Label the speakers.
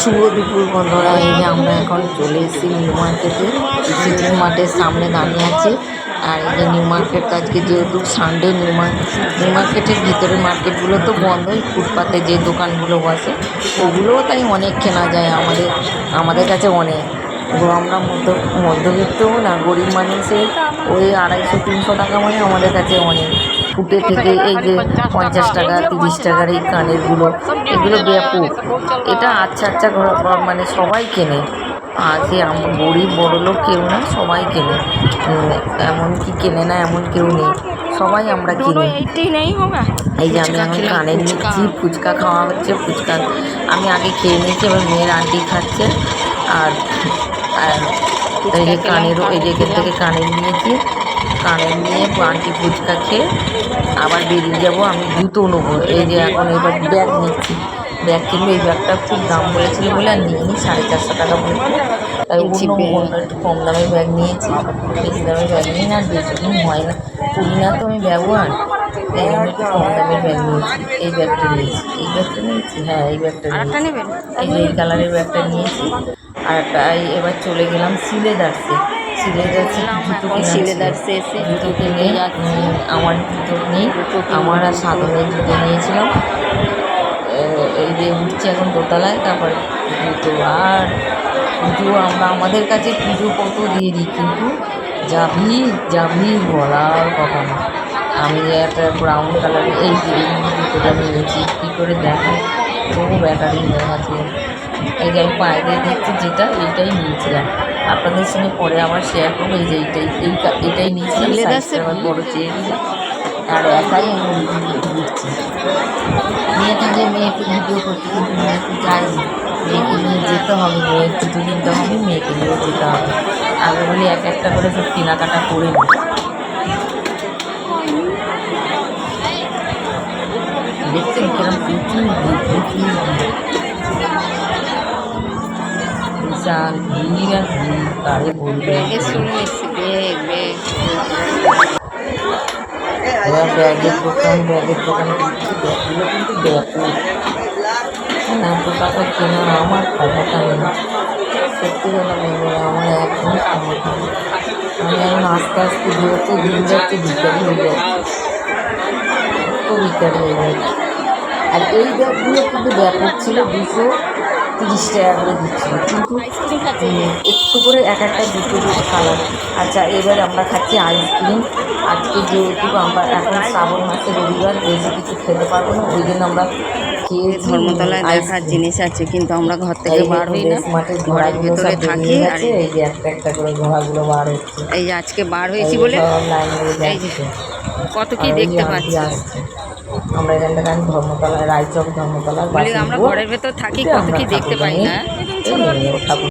Speaker 1: শুভ দুপুর, বন্ধুরা। এই যে আমরা এখন চলে এসেছি নিউ মার্কেটে। সিটি মার্টের সামনে দাঁড়িয়ে আছি। আর এই যে নিউ মার্কেট, আজকে যেহেতু সানডে নিউ মার্কেট নিউ মার্কেটের ভিতরে মার্কেটগুলো তো বন্ধই ফুটপাতে যে দোকানগুলো বসে, ওগুলোও তাই অনেক কেনা যায় আমাদের আমাদের কাছে অনেক। আমরা মধ্য মধ্যবিত্তও না, গরিব মানুষের ওই আড়াইশো, তিনশো টাকা মানে আমাদের কাছে অনেক। ফুটে থেকে এই যে পঞ্চাশ টাকা তিরিশ টাকার এই কানেরগুলো এগুলো ব্যাপক। এটা আচ্ছা আচ্ছা মানে সবাই কেনে। আম- গরিব বড় লোক কেউ না সবাই কেনে। এমন কি কেনে না এমন কেউ নেই। সবাই আমরা কিনি। এই যে আমি এখন কানে নিচ্ছি ফুচকা খাওয়া হচ্ছে ফুচকা। আমি আগে খেয়ে নিয়েছি এবার মেয়ের আন্টি খাচ্ছে। আর আর এই যে কানেরও এই যে এখান থেকে কানের নিয়েছি। কানের নিয়ে আন্টি ফুচকা খেয়ে আবার বেরিয়ে যাব আমি জুতো নেব। এই যে এখন এবার ব্যাগ নিচ্ছি। ব্যাগ কিনবো এই ব্যাগটা খুব দাম বলেছিল বলে আর নিয়ে নিই সাড়ে চারশো টাকা বলেছিল। তাই অন্য একটু কম দামের ব্যাগ নিয়েছি। বেশি দামের ব্যাগ নিই না বেশি দিন হয় না। করি না তো আমি ব্যবহার এই জন্য একটু কম দামের ব্যাগ নিয়েছি। এই ব্যাগটা নিয়েছি এই ব্যাগটা নিয়েছি হ্যাঁ এই ব্যাগটা নিয়েছি। এই কালারের ব্যাগটা নিয়েছি। আর এবার চলে গেলাম সিলেদার্সে সিলেদার্সে জুতো কিনে
Speaker 2: সিলেদার্সে এসে
Speaker 1: জুতো কিনে উম, আমার জুতো নেই আমার আর সাধনের জুতো নিয়েছিলাম। এই যে উঠছে এখন দোতলায় তারপরে জুতো আর পুজো আমরা আমাদের কাছে পুজো কত দিয়ে দিই কিন্তু যা ভিড় যা ভিড় বলার কথা না। আমি একটা ব্রাউন কালারের এই জুতোটা নিয়েছি কী করে দেখো বহু ব্যাটারি আছে এই যে আমি পায়ে দিয়ে দেখছি যেটা এইটাই নিয়েছিলাম। আপনাদের সঙ্গে পরে আবার শেয়ার করব যে এইটাই এই এটাই সাইজটা আমার বড় চেয়ে আর একাই আমি ঘুরছি মেয়ে থাকে মেয়েকে ভিডিও করতে কিন্তু মেয়েকে যাইনি মেয়েকে নিয়ে যেতে হবে মেয়ের পুজো কিনতে হবে মেয়েকে নিয়ে যেতে হবে। আগে বলি এক একটা করে সব কেনাকাটা করে নিই দেখছেন কিরম করছি ব্যাগগুলো কিন্তু ব্যাপক এত টাকা কেনা আমার ক্ষমতা নেই? সত্যি কথা বলব আমার একদম ক্ষমতা নেই। আমি এখন আস্তে আস্তে যেহেতু দিন যাচ্ছে ভিকারি হয়ে যাচ্ছে তো ভিকারি হয়ে যাচ্ছে আর এই ব্যাগগুলো কিন্তু ব্যাপক ছিল দুশো তিরিশ টাকা করে দিচ্ছিল। কিন্তু একটু করে এক একটা দুটো দুটো কালার আচ্ছা এবার আমরা খাচ্ছি আইসক্রিম আজকে যেহেতু আমরা এখন শ্রাবণ মাসে রবিবার বেশি কিছু খেতে পারব না। ওই জন্য আমরা
Speaker 2: ধর্মতলায় দেখার জিনিস আছে কিন্তু আমরা ঘর থেকে বার হই না। ঘরের ভেতরে থাকি আর
Speaker 1: এই যে একটা একটা করে ঘোড়াগুলো বার হচ্ছে।
Speaker 2: এই যে আজকে বার হয়েছি বলে এই যে কত কি দেখতে পাচ্ছি।
Speaker 1: আমরা এখান থেকে আমি ধর্মতলা রায়চক ধর্মতলা
Speaker 2: বলি আমরা ঘরের ভেতর থাকি কত কি দেখতে পাই না।
Speaker 1: ঠাকুর।